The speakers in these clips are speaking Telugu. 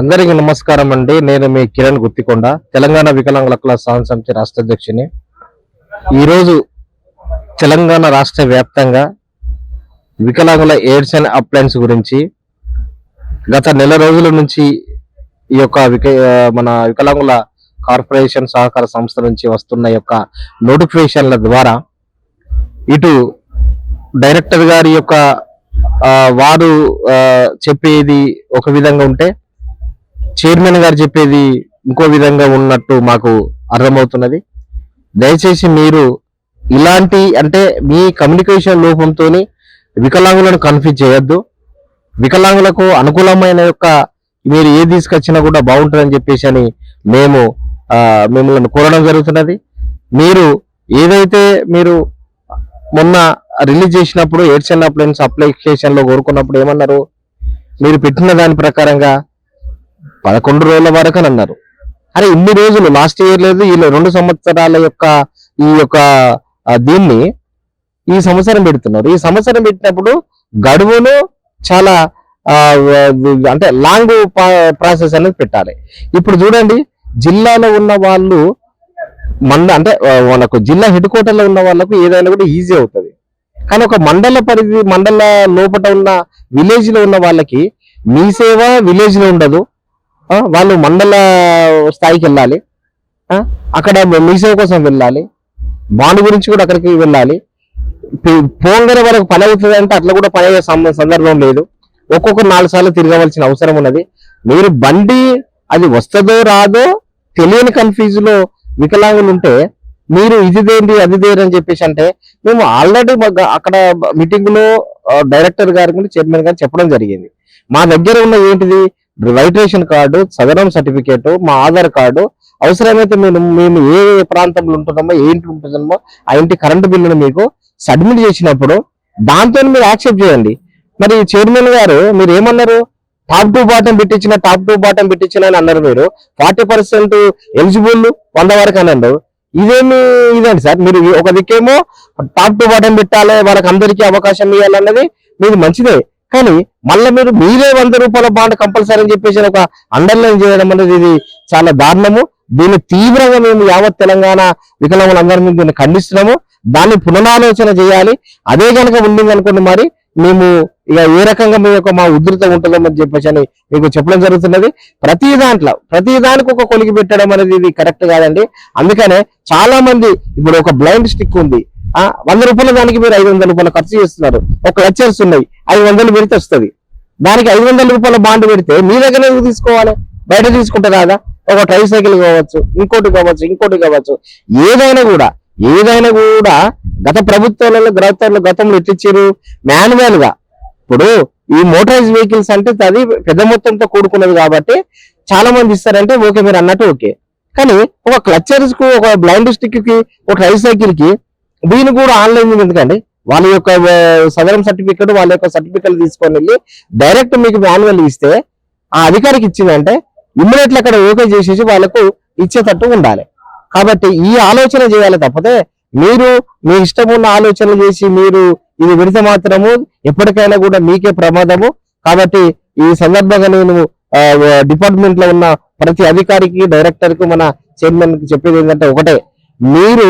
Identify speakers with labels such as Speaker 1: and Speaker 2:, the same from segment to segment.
Speaker 1: అందరికీ నమస్కారం అండి. నేను మీ కిరణ్ గుత్తికొండ తెలంగాణ వికలాంగుల క్లాస్ సహన సమితి రాష్ట్ర అధ్యక్షుని. ఈరోజు తెలంగాణ రాష్ట్ర వ్యాప్తంగా వికలాంగుల ఎయిడ్స్ అండ్ అప్లయన్స్ గురించి గత నెల రోజుల నుంచి ఈ యొక్క విక మన వికలాంగుల కార్పొరేషన్ సహకార సంస్థ నుంచి వస్తున్న యొక్క నోటిఫికేషన్ల ద్వారా ఇటు డైరెక్టర్ గారి యొక్క వారు చెప్పేది ఒక విధంగా ఉంటే చైర్మన్ గారు చెప్పేది ఇంకో విధంగా ఉన్నట్టు మాకు అర్థమవుతున్నది. దయచేసి మీరు ఇలాంటి అంటే మీ కమ్యూనికేషన్ లోపంతో వికలాంగులను కన్ఫ్యూజ్ చేయొద్దు. వికలాంగులకు అనుకూలమైన యొక్క మీరు ఏ తీసుకొచ్చినా కూడా బాగుంటుందని చెప్పేసి అని మేము మిమ్మల్ని కోరడం జరుగుతున్నది. మీరు ఏదైతే మీరు మొన్న రిలీజ్ చేసినప్పుడు ఎయిడ్స్ అండ్ అప్లయన్స్ అప్లికేషన్లో కోరుకున్నప్పుడు ఏమన్నారు? మీరు పెట్టిన దాని ప్రకారంగా పదకొండు రోజుల వరకు అని అన్నారు. అరే ఇన్ని రోజులు లాస్ట్ ఇయర్ లేదు ఈ రెండు సంవత్సరాల యొక్క ఈ యొక్క దీన్ని ఈ సంవత్సరం పెడుతున్నారు. ఈ సంవత్సరం పెట్టినప్పుడు గడువును చాలా అంటే లాంగ్ ప్రాసెస్ అనేది పెట్టాలి. ఇప్పుడు చూడండి జిల్లాలో ఉన్న వాళ్ళు మండ అంటే మనకు జిల్లా హెడ్ క్వార్టర్లో ఉన్న వాళ్ళకు ఏదైనా కూడా ఈజీ అవుతుంది. కానీ ఒక మండల పరిధి మండల లోపల ఉన్న విలేజ్లో ఉన్న వాళ్ళకి మీ సేవ విలేజ్లో ఉండదు. వాళ్ళు మండల స్థాయికి వెళ్ళాలి. అక్కడ మీసేవ కోసం వెళ్ళాలి. బాండ్ గురించి కూడా అక్కడికి వెళ్ళాలి. పి- పోంగర వరకు పని అవుతుంది అంటే అట్లా కూడా పని అయ్యే సందర్భం లేదు. ఒక్కొక్కరు నాలుగు సార్లు తిరగవలసిన అవసరం ఉన్నది. మీరు బండి అది వస్తుందో రాదో తెలియని కన్ఫ్యూజ్లో వికలాంగులు ఉంటే మీరు ఇది దేంటి అది దేని అని చెప్పేసి అంటే మేము ఆల్రెడీ అక్కడ మీటింగ్లో డైరెక్టర్ గారి చైర్మన్ గారు చెప్పడం జరిగింది. మా దగ్గర ఉన్న ఏంటిది? రైటేషన్ కార్డు సదరం సర్టిఫికేట్ మా ఆధార్ కార్డు. అవసరమైతే మేము మేము ఏ ప్రాంతంలో ఉంటున్నామో ఏ ఉంటుందమ్మో ఉంటున్నామో ఆ ఇంటి కరెంటు బిల్లును మీకు సబ్మిట్ చేసినప్పుడు దాంతో మీరు యాక్సెప్ట్ చేయండి. మరి చైర్మన్ గారు మీరు ఏమన్నారు? టాప్ టు బాటం పెట్టించిన టాప్ టు బాటం పెట్టించిన అని అన్నారు మీరు. ఫార్టీ పర్సెంట్ ఎలిజిబుల్ వంద వరకు అన్నారు. ఇదేమి ఇదండి సార్? మీరు ఒక దిక్కేమో టాప్ టు బాటం పెట్టాలి వాళ్ళకి అందరికీ అవకాశం ఇవ్వాలన్నది మీది మంచిదే. కానీ మళ్ళీ మీరు మీరే వంద రూపాయల బాండ్ కంపల్సరీ అని చెప్పేసి ఒక అండర్లైన్ చేయడం అనేది ఇది చాలా దారుణము. దీన్ని తీవ్రంగా మేము యావత్ తెలంగాణ వికలాంగులందరి దీన్ని ఖండిస్తున్నాము. దాన్ని పునరాలోచన చేయాలి. అదే కనుక ఉండింది అనుకోండి మరి మేము ఇక ఏ రకంగా మీ యొక్క మా ఉధృత ఉంటుందని చెప్పేసి అని మీకు చెప్పడం జరుగుతున్నది. ప్రతి దాంట్లో ప్రతి దానికి ఒక కొలిగి పెట్టడం అనేది ఇది కరెక్ట్ కాదండి. అందుకనే చాలా మంది ఇప్పుడు ఒక బ్లైండ్ స్టిక్ ఉంది. వంద రూపాయల దానికి మీరు ఐదు వందల రూపాయలు ఖర్చు చేస్తున్నారు. ఒక లెక్చర్స్ ఉన్నాయి. ఐదు వందలు పెడితే వస్తుంది. దానికి ఐదు వందల రూపాయల బాండ్ పెడితే మీ దగ్గర ఎందుకు తీసుకోవాలి? బయట తీసుకుంటే రాదా? ఒక ట్రైసైకిల్ కావచ్చు ఇంకోటి కావచ్చు ఇంకోటి కావచ్చు. ఏదైనా కూడా ఏదైనా కూడా గత ప్రభుత్వాలలో ప్రభుత్వాలు గతంలో ఎట్లిచ్చారు మాన్యువల్గా ఇప్పుడు ఈ మోటరైజ్ వెహికల్స్ అంటే అది పెద్ద మొత్తంతో కూడుకున్నది కాబట్టి చాలా మంది ఇస్తారంటే ఓకే మీరు అన్నట్టు ఓకే. కానీ ఒక క్లచర్స్కు ఒక బ్లైండ్ స్టిక్కి ఒక ట్రైసైకిల్కి దీని కూడా ఆన్లైన్ ఎందుకండి? వాళ్ళ యొక్క సదరం సర్టిఫికెట్ వాళ్ళ యొక్క సర్టిఫికెట్ తీసుకొని వెళ్ళి డైరెక్ట్ మీకు మాన్యువల్ ఇస్తే ఆ అధికారికి ఇచ్చిందంటే ఇమ్మీడియట్లీ అక్కడ ఓకే చేసేసి వాళ్ళకు ఇచ్చేటట్టు ఉండాలి. కాబట్టి ఈ ఆలోచన చేయాలి తప్పితే మీరు మీ ఇష్టం ఉన్న ఆలోచనలు చేసి మీరు ఇది విడితే మాత్రము ఎప్పటికైనా కూడా మీకే ప్రమాదము. కాబట్టి ఈ సందర్భంగా నేను డిపార్ట్మెంట్లో ఉన్న ప్రతి అధికారికి డైరెక్టర్కు మన చైర్మన్కి చెప్పేది ఏంటంటే ఒకటే. మీరు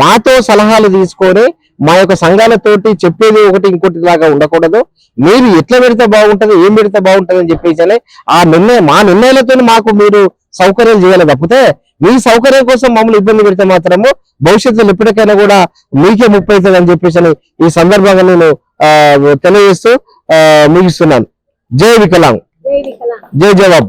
Speaker 1: మాతో సలహాలు తీసుకొని మా యొక్క సంఘాలతోటి చెప్పేది ఒకటి ఇంకోటి లాగా ఉండకూడదు. మీరు ఎట్లా పెడితే బాగుంటది ఏం పెడితే బాగుంటది అని చెప్పేసి అని ఆ నిర్ణయం మా నిర్ణయాలతో మాకు మీరు సౌకర్యాలు చేయాలి తప్పితే మీ సౌకర్యం కోసం మమ్మల్ని ఇబ్బంది పెడితే మాత్రము భవిష్యత్తులో ఎప్పటికైనా కూడా మీకే ముప్పై అవుతుంది అని చెప్పేసి అని ఈ సందర్భంగా నేను తెలియజేస్తూ ముగిస్తున్నాను. జై వికలాంగ్.
Speaker 2: జై
Speaker 1: జవాబ్.